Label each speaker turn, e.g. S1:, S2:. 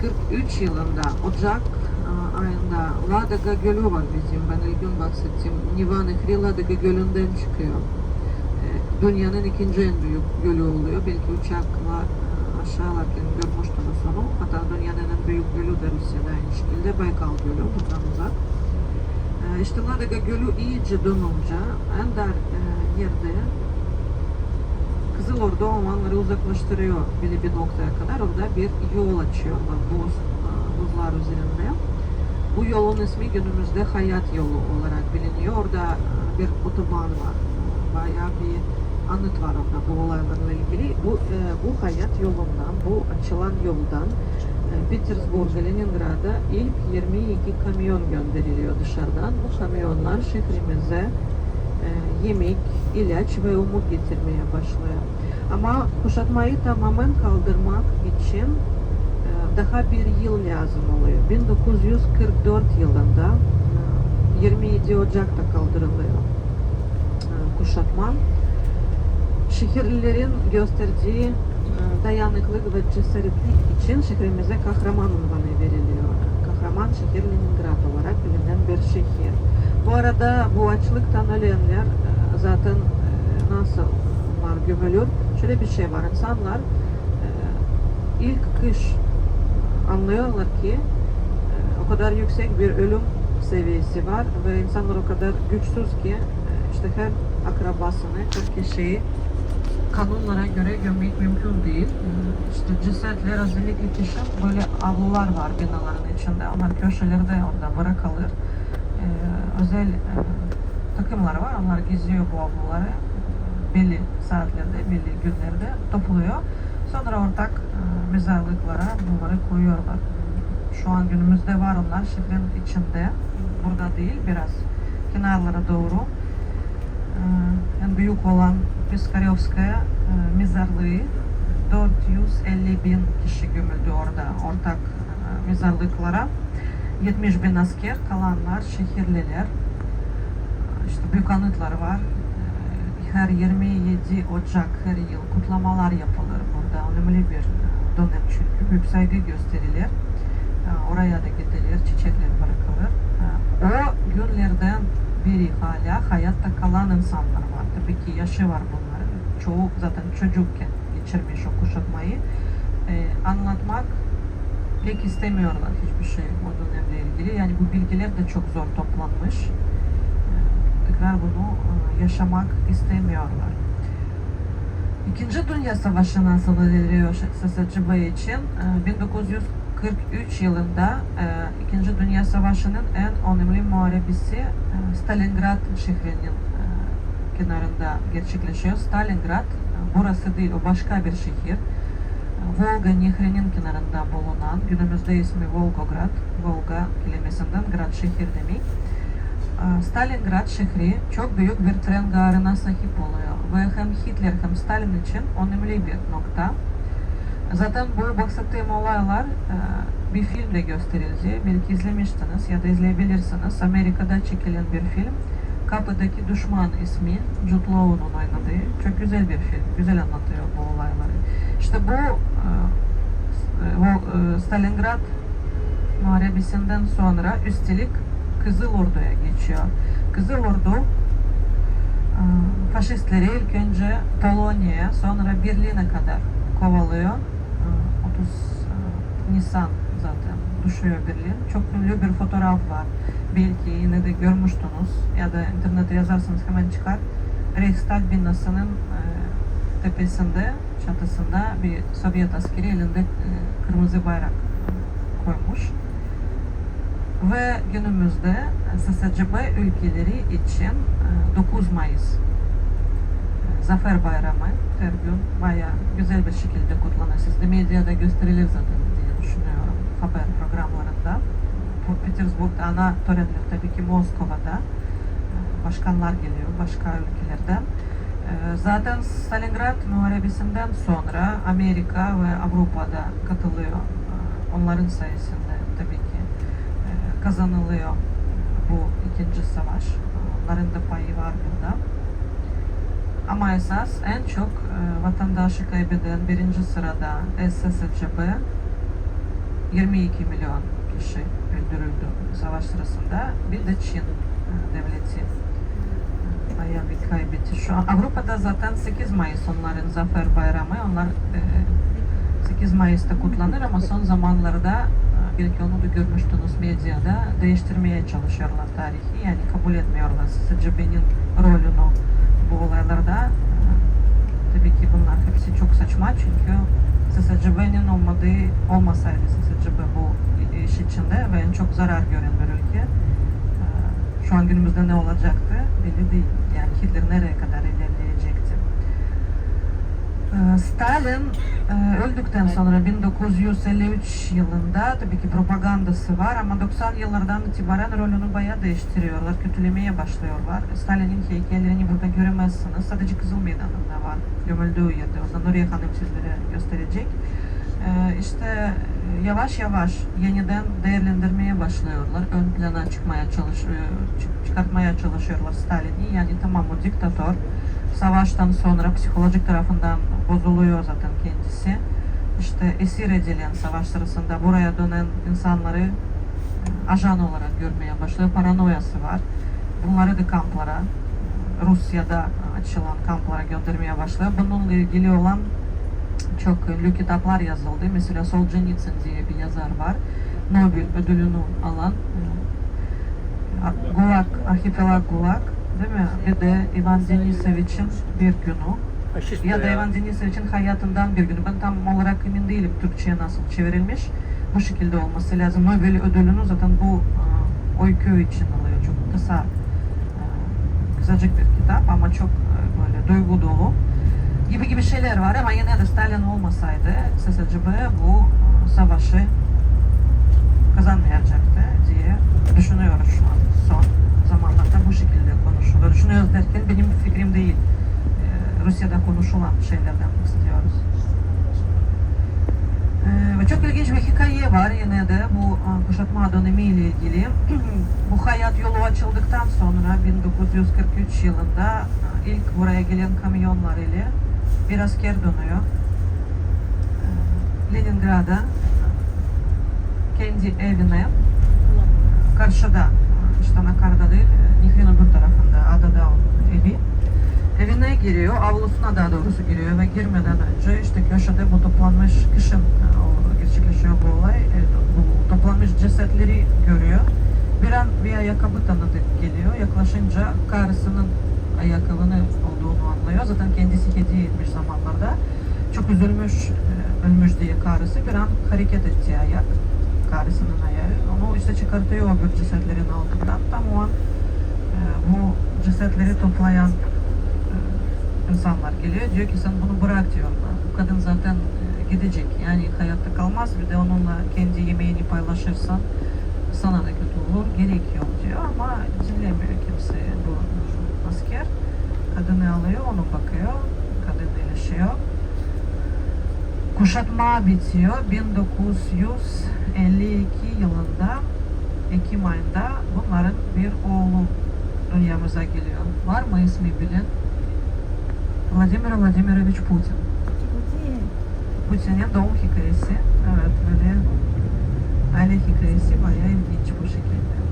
S1: 43 yılında Ocak e, ayında Ladaga Gölü var bizim. Ben ilgin bahsettiğim Niva Nehri Ladaga Gölü'nden çıkıyor. E, Dünyanın ikinci en büyük gölü oluyor. Belki uçakla e, aşağılarken görmüştünüz onu. Hatta dünyanın en büyük gölü de Rusya'da aynı şekilde Baykal Gölü buradan uzak. İşte Ladaga Gölü iyice donunca en dar yerde Kızıl Ordu Omanları uzaklaştırıyor belli bir noktaya kadar. Orada bir yol açıyorlar buz, buzlar üzerinde. Bu yolun ismi günümüzde Hayat Yolu olarak biliniyor. Orada e, bir otoban var. Bayağı bir anıt var orada bu olaylarla ilgili. Bu, e, bu Hayat Yolundan, bu açılan yoldan e, Petersburg'a, Leningrad'a ilk 22 kamyon gönderiliyor dışarıdan. Bu kamyonlar şehrimize yemek, ilaç ve umut getirmeye başlıyor. Ama kuşatmayı tamamen kaldırmak için e, daha bir yıl lazım oluyor. 1944 yılında e, 27 Ocak'ta kaldırılıyor e, kuşatma. Şehirlilerin gösterdiği e, dayanıklık ve cesaretlik için şehrimize kahraman unvanı veriliyor. Kahraman şehir Leningrad olarak bilinen bir şehir. Bu arada bu açlıktan ölenler e, zaten e, nasıl var gömülür? Şöyle bir şey var. İnsanlar e, ilk kış anlıyorlar ki e, o kadar yüksek bir ölüm seviyesi var ve insanlar o kadar güçsüz ki işte her akrabasını, her kişiyi kanunlara göre gömmek mümkün değil. İşte cesetler özellikle kışın böyle avlular var binaların içinde. Onlar köşelerde orada bırakılır. Ee, özel e, takımlar var. Onlar geziyor bu avluları. Belli saatlerde, belli günlerde topluyor. Sonra ortak e, mezarlıklara bunları koyuyorlar. Şu an günümüzde var onlar şehrin içinde. Burada değil, biraz kenarlara doğru. Ee, en büyük olan Piskaryovskaya e, mezarlığı 450 bin kişi gömüldü orada ortak e, mezarlıklara. 70 bin asker, kalanlar şehirliler. İşte büyük anıtlar var. Ee, Her 27 Ocak her yıl kutlamalar yapılır burada. Önemli bir dönem çünkü. Büyük saygı gösterilir. Ee, Oraya da gidilir, çiçekler bırakılır. Ee, O günlerden biri hala hayatta kalan insanlar var. Tabii ki yaşı var bunların. Çoğu zaten çocukken geçirmiş o kuşatmayı. Anlatmak pek istemiyorlar hiçbir şey o dönemle ilgili. Yani bu bilgiler de çok zor toplanmış. Tekrar bunu e, yaşamak istemiyorlar. İkinci Dünya Savaşı nasıl ediliyor SSCB için? Ee, 1943 yılında e, İkinci Dünya Savaşı'nın en önemli muharebesi e, Stalingrad şehrinin e, kenarında gerçekleşiyor. Stalingrad e, burası değil, o başka bir şehir. Volga Nehri'nin kenarında bulunan, günümüzde ismi Volgograd, Volga kelimesinden grad şehir demek. Stalingrad şehri çok büyük bir tren garına sahip oluyor ve hem Hitler hem Stalin için önemli bir nokta. Zaten bu bahsettiğim olaylar bir filmde gösterildi. Belki izlemiştiniz ya da izleyebilirsiniz. Amerika'da çekilen bir film. Kapıdaki Düşman ismi Jude Law'un oynadığı. Çok güzel bir film. Güzel anlatıyor bu olayları. İşte bu bu, Stalingrad Muharebesi'nden sonra üstelik Kızıl Ordu'ya geçiyor. Kızıl Ordu e, faşistleri ilk önce Polonya'ya sonra Berlin'e kadar kovalıyor. E, 30 e, Nisan zaten düşüyor Berlin. Çok ünlü bir fotoğraf var. Belki yine de görmüştünüz ya da internete yazarsanız hemen çıkar. Reichstag binasının e, tepesinde, çatısında bir Sovyet askeri elinde e, kırmızı bayrak koymuş. Ve günümüzde SSCB ülkeleri için e, 9 Mayıs e, Zafer Bayramı her gün bayağı güzel bir şekilde kutlanır. Siz de medyada gösterilir zaten diye düşünüyorum haber programlarında. Bu Petersburg'da ana törenler tabii ki Moskova'da. E, Başkanlar geliyor başka ülkelerden. E, Zaten Stalingrad Muharebesi'nden sonra Amerika ve Avrupa'da katılıyor. E, Onların sayesinde e, kazanılıyor bu ikinci savaş. Onların da payı var burada. Ama esas en çok e, vatandaşı kaybeden birinci sırada SSCB 22 milyon kişi öldürüldü savaş sırasında. Bir de Çin e, devleti e, bayağı bir kaybetti. Şu an Avrupa'da zaten 8 Mayıs onların zafer bayramı. Onlar e, 8 Mayıs'ta kutlanır ama son zamanlarda belki onu da görmüştünüz medyada değiştirmeye çalışıyorlar tarihi. Yani kabul etmiyorlar SSCB'nin rolünü bu olaylarda. E, Tabii ki bunlar hepsi çok saçma çünkü SSCB'nin olmadığı olmasaydı SSCB bu iş içinde ve en çok zarar gören bir ülke. Şu an günümüzde ne olacaktı belli değil. Yani Hitler nereye kadar ilerleyecekti. E, Stalin e, öldükten sonra 1953 yılında tabii ki propagandası var ama 90 yıllardan itibaren rolünü bayağı değiştiriyorlar, kötülemeye başlıyorlar. Stalin'in heykellerini burada göremezsiniz. Sadece Kızıl Meydanı'nda var, gömüldüğü yerde. O zaman Nuriye Hanım sizlere gösterecek. E, işte e, yavaş yavaş yeniden değerlendirmeye başlıyorlar. Ön plana çıkmaya çalışıyor, çık- çıkartmaya çalışıyorlar Stalin'i. Yani tamam o diktatör. Savaştan sonra psikolojik tarafından bozuluyor zaten kendisi. İşte esir edilen savaş sırasında buraya dönen insanları e, ajan olarak görmeye başlıyor. Paranoyası var. Bunları da kamplara, Rusya'da açılan kamplara göndermeye başlıyor. Bununla ilgili olan çok ünlü kitaplar yazıldı. Mesela Solzhenitsyn diye bir yazar var. Nobel ödülünü alan e, Gulag, Arhipelag Gulag değil mi? Bir de Ivan Denisovich'in bir günü. Ya da Ivan Denisovich'in hayatından bir günü. Ben tam olarak emin değilim Türkçe'ye nasıl çevrilmiş. Bu şekilde olması lazım. Nobel ödülünü zaten bu e, öykü için alıyor. Çok kısa, e, kısacık bir kitap ama çok böyle duygu dolu gibi gibi şeyler var ama yine de Stalin olmasaydı SSCB bu savaşı kazanmayacaktı diye düşünüyoruz şu an. Son zamanlarda bu şekilde konuşuluyor. Düşünüyoruz derken benim fikrim değil. Ee, Rusya'da konuşulan şeylerden istiyoruz. Ee, çok ilginç bir hikaye var yine de bu e, kuşatma dönemiyle ilgili. bu hayat yolu açıldıktan sonra 1943 yılında e, ilk buraya gelen kamyonlar ile bir asker dönüyor. Ee, Leningrad'a kendi evine karşıda işte anakarda değil Nihrin öbür tarafında adada onun evi. Evine giriyor avlusuna daha doğrusu giriyor ve girmeden önce işte köşede bu toplanmış kışın e, gerçekleşiyor bu olay e, bu toplanmış cesetleri görüyor. Bir an bir ayakkabı tanıdık geliyor. Yaklaşınca karısının ayakkabını olduğunu anlıyor zaten kendisi hediye etmiş zamanlarda çok üzülmüş e, ölmüş diye karısı bir an hareket etti ayak karısının ayağı. Onu işte çıkartıyor öbür cesetlerin altından. Tam o an e, bu cesetleri toplayan e, insanlar geliyor. Diyor ki sen bunu bırak diyorlar. Bu kadın zaten gidecek. Yani hayatta kalmaz. Bir de onunla kendi yemeğini paylaşırsan sana da kötü olur. Gerek yok diyor ama dinlemiyor kimse bu asker. Kadını alıyor, onu bakıyor. Kadın iyileşiyor. Kuşatma bitiyor. 1952 yılında Ekim ayında bunların bir oğlu dünyamıza geliyor. Var mı ismi bilen? Vladimir Vladimirovich Putin. Putin'in doğum hikayesi. Evet böyle aile hikayesi bayağı ilginç bu şekilde.